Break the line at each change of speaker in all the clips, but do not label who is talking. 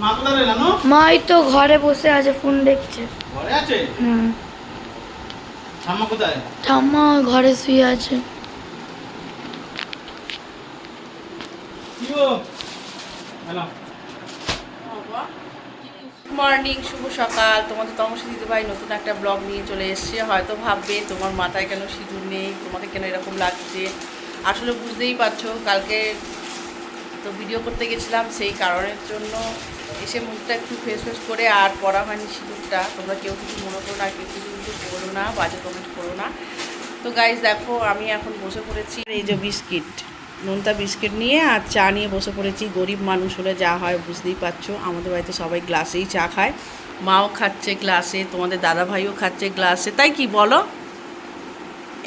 মা
তো ঘরে বসে আছে ফোন দেখছে।
ঘরে আছে?
হুম।
ঠাম্মা কোথায়?
ঠাম্মা ঘরে শুয়ে আছে।
মর্নিং শুভ সকাল। তোমাদের তমসী দিদিভাই নতুন একটা ব্লগ নিয়ে চলে এসছে। হয়তো ভাববে তোমার মাথায় কেন সিঁদুর নেই? তোমাকে কেন এরকম লাগছে? আসলে বুঝতেই পারছ কালকে তো ভিডিও করতে গেছিলাম সেই কারণের জন্য এসে মুখটা একটু ফেস ফেস করে আর পরা হয়নি সিঁদুরটা। তোমরা কেউ কিছু মনে করো না, কেউ কিছু কিছু করো না, বাজে কমেন্ট করো না। তো গাইজ দেখো, আমি এখন বসে পড়েছি এই যে বিস্কিট, নোনতা বিস্কিট নিয়ে আর চা নিয়ে বসে পড়েছি। গরিব মানুষ হলে যা হয়, বুঝতেই পারছ। আমাদের বাড়িতে সবাই গ্লাসেই চা খায়। মাও খাচ্ছে গ্লাসে, তোমাদের দাদা ভাইও খাচ্ছে গ্লাসে। তাই কি বলো?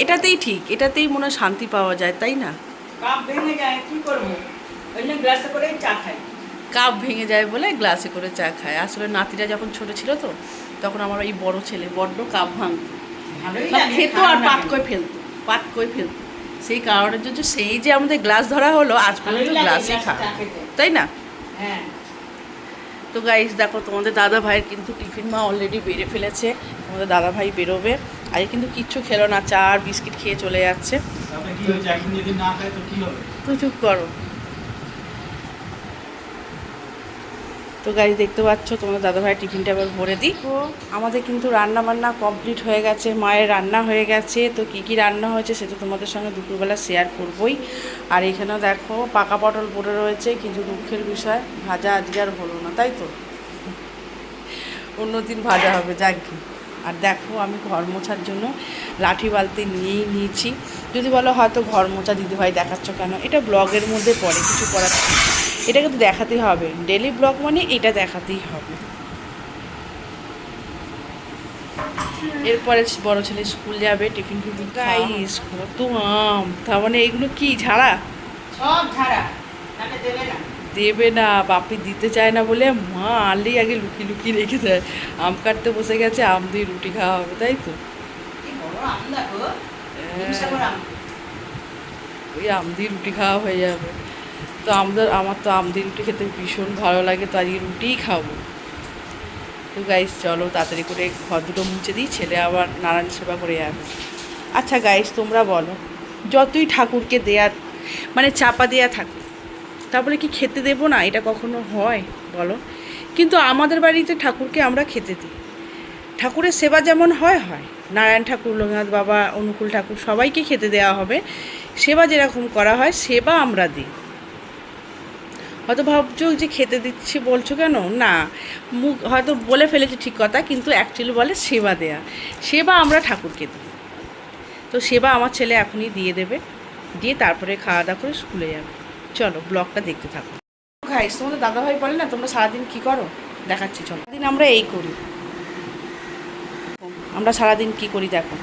এটাতেই ঠিক, এটাতেই মনে শান্তি পাওয়া যায়, তাই না?
কাপ ভেঙে যায়, কি করব? ওই জন্য গ্লাসে করে চা খাই।
কাপ ভেঙে যায় বলে গ্লাসে করে চা খায়। আসলে নাতিরা যখন ছোট ছিল তো তখন আমার এই বড় ছেলে বড্ড কাপ ভাঙতো।
ভালোই
সব
লাগে,
খেতো আর পাত। করে ফেলতো পাত করে ফেলতো। সেই কারণের জন্য সেই যে আমাদের গ্লাস ধরা হলো আজ পর্যন্ত গ্লাসই
গ্লাসে
খা তাই না?
হ্যাঁ।
তো গাইস দেখো তোমাদের দাদা ভাইয়ের কিন্তু টিফিন মা অলরেডি বেড়ে ফেলেছে। তোমাদের দাদা ভাই বেরোবে। আজকে কিন্তু কিচ্ছু খেলো না চা আর বিস্কিট খেয়ে চলে যাচ্ছে।
তারপরে কি হয়েছে? একদিন যদি না খায় তো কি হবে?
তো চুপ করো। তো গাড়ি দেখতে পাচ্ছ, তোমাদের দাদা ভাই টিফিনটা এবার ভরে দিই। তো আমাদের কিন্তু রান্না বান্না কমপ্লিট হয়ে গেছে, মায়ের রান্না হয়ে গেছে। তো কী কী রান্না হয়েছে সেটা তোমাদের সঙ্গে দুপুরবেলা শেয়ার করবই। আর এখানেও দেখো, পাকা পটল পড়ে রয়েছে কিছু দুঃখের বিষয়, ভাজা আজকে আর হলো না, তাই তো? অন্য দিন ভাজা হবে, যাক কি। আর দেখো, আমি ঘর মোছার জন্য লাঠি বালতি নিয়েই নিয়েছি। যদি বলো হয়তো ঘর মোছা দিদিভাই দেখাচ্ছ কেন? এটা ব্লগের মধ্যে পড়ে, কিছু করার নেই। এটা কিন্তু দেখাতেই হবে। ডেলি ব্লগ মানে এটা দেখাতেই হবে। এরপরে বড় ছেলে স্কুল যাবে টিফিন টিফিন গাইস কত আম। তার মানে এগুলো কি ঝাড়া?
সব ঝাড়া। দেবে না।
দেবে না বাপি দিতে চায় না বলে মা আনলেই আগে লুকিয়ে লুকিয়ে রেখে দেয়। আম কাটতে বসে গেছে আম দিয়ে রুটি খাওয়া হবে তাই তো? হ্যাঁ। ওই আম দিয়ে রুটি খাওয়া হয়ে যাবে। তো আমাদের, আমার তো আম দিয়ে রুটি খেতে ভীষণ ভালো লাগে, তো আজকে রুটিই খাব। তো গাইস চলো তাড়াতাড়ি করে ঘর দুটো মুছে দিই, ছেলে আবার নারায়ণ সেবা করে যাবে। আচ্ছা গাইস তোমরা বলো, যতই ঠাকুরকে দেয়ার মানে চাপা দেয়া থাকুক, তারপরে কি খেতে দেবো না? এটা কখনো হয়? বলো। কিন্তু আমাদের বাড়িতে ঠাকুরকে আমরা খেতে দিই। ঠাকুরের সেবা যেমন হয় হয়। নারায়ণ ঠাকুর, লোকনাথ বাবা, অনুকূল ঠাকুর সবাইকে খেতে দেওয়া হবে। সেবা যেরকম করা হয়, সেবা আমরা দিই। হয়তো ভাবছ যে খেতে দিচ্ছি বলছো কেন? না। মুখ হয়তো বলে ফেলেছি ঠিক কথা কিন্তু অ্যাকচুয়ালি বলে সেবা দেয়া। সেবা আমরা ঠাকুরকে দিই। তো সেবা আমার ছেলে এখনই দিয়ে দেবে। দিয়ে তারপরে খাওয়া দাওয়া করে স্কুলে যাবে। চলো ব্লগটা দেখতে থাকো। গাইস তোমাদের দাদাভাই বলে না তোমরা সারাদিন কি করো? দেখাচ্ছি চলো। সারাদিন আমরা এই করি। আমরা সারাদিন কি করি দেখো।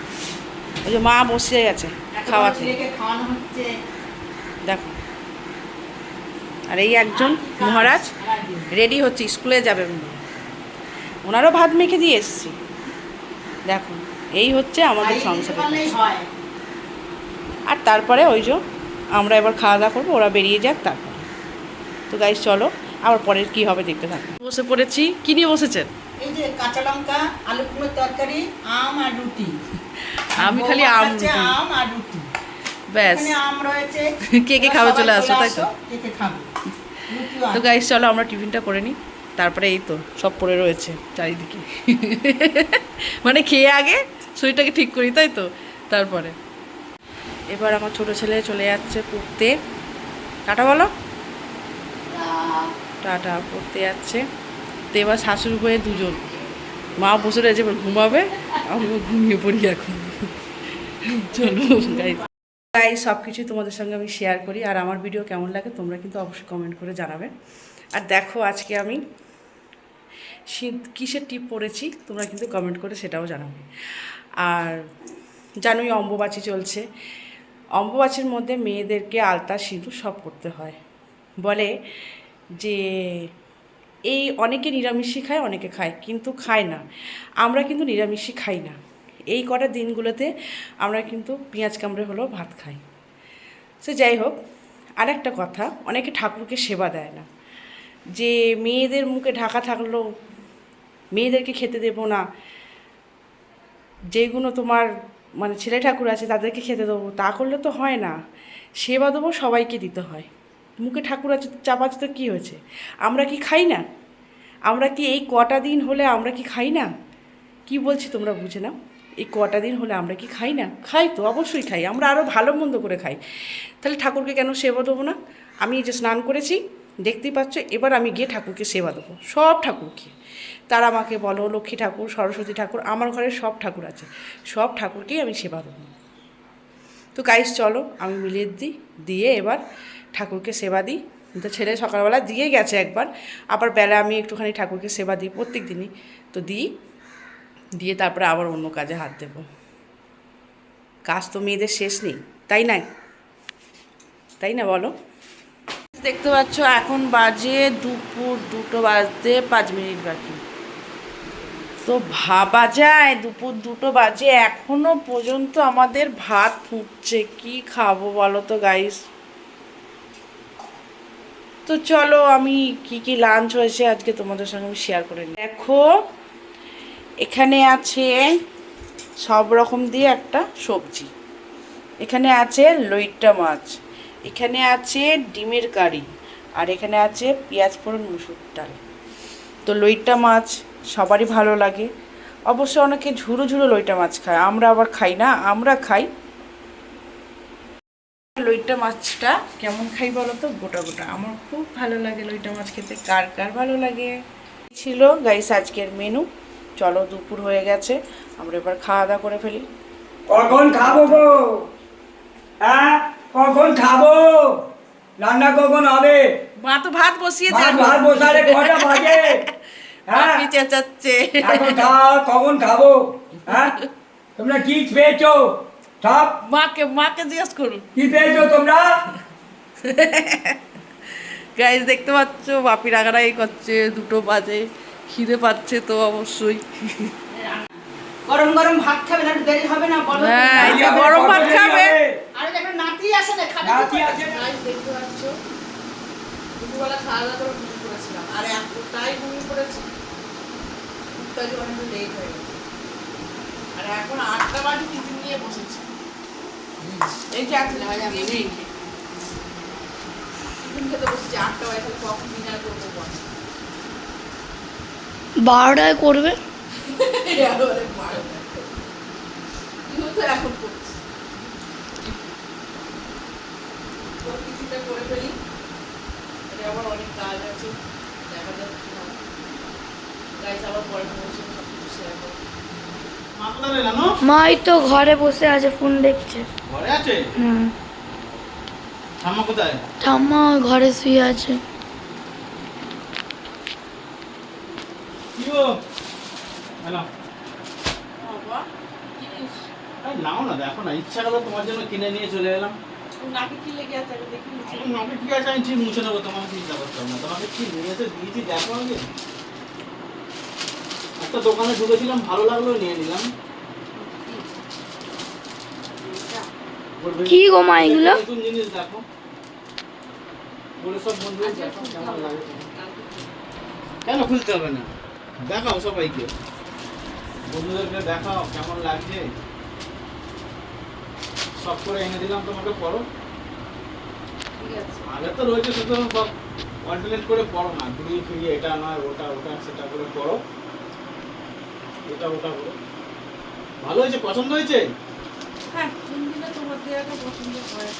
ওই যে মা বসে গেছে খাওয়াতে। দেখো। আর এই একজন মহারাজ রেডি হচ্ছে স্কুলে যাবে। ওনারও ভাত মেখে দিয়ে এসছি। দেখো এই হচ্ছে আমাদের।
হয়।
আর তারপরে ওই যে আমরা এবার খাওয়া দাওয়া করব ওরা বেরিয়ে যাক তারপর। তো গাইস চলো আবার পরের কি হবে দেখতে থাকো। বসে পড়েছি। কি নিয়ে বসেছেন?
এই যে কাঁচা লঙ্কা আলু কুমড়োর তরকারি আম আর রুটি।
আমি খালি আম
আম আর রুটি।
ব্যাস।
আম রয়েছে।
কে কে খাবে চলে আসো, তাই তো?
কে কে খাবে?
তো। গাইস চলো আমরা টিফিনটা করে নিই। তারপরে এই তো, সব পড়ে রয়েছে চারিদিকে। মানে খেয়ে আগে শরীরটাকে ঠিক করি, তাই তো? তারপরে। এবার আমার ছোট ছেলে চলে যাচ্ছে পড়তে। টাটা বলো। টাটা, পড়তে যাচ্ছে। তো এবার শাশুড়ি হয়ে দুজন। মা বসে রয়েছে, এবার ঘুমাবে। আমিও ঘুমিয়ে পড়ি এখন। চলো গাইস গাই সব কিছুই তোমাদের সঙ্গে আমি শেয়ার করি। আর আমার ভিডিও কেমন লাগে তোমরা কিন্তু অবশ্যই কমেন্ট করে জানাবে। আর দেখো আজকে আমি কিসের টিপ পরেছি, তোমরা কিন্তু কমেন্ট করে সেটাও জানাবে। আর জানোই অম্বুবাচী চলছে। অম্বুবাচীর মধ্যে মেয়েদেরকে আলতা, সিঁদুর সব করতে হয়। বলে যে, এই অনেকে নিরামিষই খায়, অনেকে খায়, কিন্তু খায় না। আমরা কিন্তু নিরামিষই খাই না। এই কটা দিনগুলোতে আমরা কিন্তু পেঁয়াজ কামড়ে হলেও ভাত খাই। সে যাই হোক আর একটা কথা, অনেকে ঠাকুরকে সেবা দেয় না। যে মেয়েদের মুখে ঢাকা থাকল মেয়েদেরকে খেতে দেবো না, যেগুলো তোমার মানে ছেলে ঠাকুর আছে তাদেরকে খেতে দেবো, তা করলে তো হয় না। সেবা দেবো সবাইকে দিতে হয়। মুখে ঠাকুর আছে চাপাচ্ছে তো কী হয়েছে? আমরা কি খাই না? আমরা কি এই কটা দিন হলে আমরা কি খাই না? কি বলছি তোমরা বুঝে নাও। এই কটা দিন হলে আমরা কি খাই না? খাই তো, অবশ্যই খাই। আমরা আরও ভালো মন্দ করে খাই। তাহলে ঠাকুরকে কেন সেবা দেবো না? আমি যে স্নান করেছি, দেখতেই পাচ্ছ, এবার আমি গিয়ে ঠাকুরকে সেবা দেবো। সব ঠাকুরকে। তারা আমাকে বলো, লক্ষ্মী ঠাকুর, সরস্বতী ঠাকুর, আমার ঘরে সব ঠাকুর আছে। সব ঠাকুরকেই আমি সেবা দেবো। তো গাইস চলো, আমি মিলিয়ে দিই, দিয়ে এবার ঠাকুরকে সেবা দিই। তো ছেলে সকালবেলা দিয়ে গেছে একবার। আবার বেলা আমি একটুখানি ঠাকুরকে সেবা দিই প্রত্যেক দিনই। তো দিই। দিয়ে তারপরে আবার অন্য কাজে হাত দেব। কাজ তো মেয়েদের শেষ নেই, তাই না? তাই না বলো? দেখতে পাচ্ছ, এখন বাজে দুপুর দুটো বাজতে পাঁচ মিনিট বাকি। তো ভাবা যায়, দুপুর দুটো বাজে, এখনও পর্যন্ত আমাদের ভাত ফুটছে। কি খাব বলো তো গাইস তো চলো, আমি কি কি লাঞ্চ হয়েছে আজকে তোমাদের সঙ্গে আমি শেয়ার করে নিই। দেখো এখানে আছে সব রকম দিয়ে একটা সবজি। এখানে আছে লইট্টা মাছ, এখানে আছে ডিমের কারি, আর এখানে আছে পেঁয়াজ ফোড়ন মুসুর ডাল। তো লইট্টা মাছ সবারই ভালো লাগে। অবশ্য অনেকে ঝুরো ঝুরো লইটা মাছ খায়, আমরা আবার খাই না, আমরা খাই। লইটা মাছটা কেমন খাই বলো তো? গোটা গোটা। আমার খুব ভালো লাগে লইটা মাছ খেতে। কার কার ভালো লাগে? ছিল গাইস আজকের মেনু চলো দুপুর হয়ে গেছে আমরা এবার খাওয়া দাওয়া করে ফেলি।
কখন খাব গো? হ্যাঁ কখন খাব? রান্না কখন হবে?
মা তো ভাত বসিয়েছে
ভাত ভাত বসালে কটা বাজে? হ্যাঁ।
আপনি চেঁচাচ্ছে।
এখন খাও কখন খাব? হ্যাঁ? তোমরা কি পেয়েছ সব?
মাকে মাকে জিজ্ঞেস করুন।
কি পেয়েছ তোমরা?
গাইজ দেখতে পাচ্ছ বাপি রাগারাগি করছে দুটো বাজে। খিদে পাচ্ছে তো অবশ্যই।
গরম গরম ভাত খাবে না দেরি হবে না বলো
হ্যাঁ, এই যে গরম ভাত খাবে।
আরে দেখো নাতি আসে না খাবে
নাতি আছে।
গাইজ দেখতে পাচ্ছ। দুপুরবেলা খাওয়া দাওয়া করে ঘুমিয়ে পড়েছিলাম। আর এতটাই ঘুমিয়ে পড়েছি। উঠতে অনেক লেট হয়ে গেছে। আর এখন আটটা বাজে টিফিন নিয়ে বসেছি। এই যে নেই টিফিন খেতে বসেছি আটটা বাজে কখন ডিনার করব
বারোটায় করবে।
তুইও তো
ঘরে বসে আছে ফোন দেখছে।
ঘরে আছে? ঠাম্মা কোথায়?
ঠাম্মা ঘরে শুয়ে আছে
কি গো এলাম
বাবা জিনিস
আরে নাও। না দেখো না ইচ্ছা করল তোমার জন্য কিনে নিয়ে চলে এলাম।
নাকি কি লেগে আছে? আগে দেখি
আমাকে ঠিক আছে আমি ঠিক মুছে নেব তোমাকে চিন্তা করতে না। তোমাকে কি নিয়ে এসে দিয়েছি দেখো আগে। একটা দোকানে ঢুকেছিলাম ভালো লাগল নিয়ে নিলাম।
কি গো মা এগুলো?
নতুন জিনিস দেখো। বলে সব বন্ধু দেখো কেন খুলতে হবে না? দেখাও সবাইকে। বন্ধুদেরকে দেখাও কেমন লাগছে? সব করে এনে দিলাম তোমাকে পড়ো। আগে তো রয়েছে শুধু অল্টারনেট করে পড়ো না। ঘুরিয়ে ফিরিয়ে এটা নয় ওটা ওটা সেটা করে পড়ো। এটা ওটা করো। ভালো হয়েছে? পছন্দ হয়েছে?
হ্যাঁ তোমার দেওয়াটা পছন্দ হয়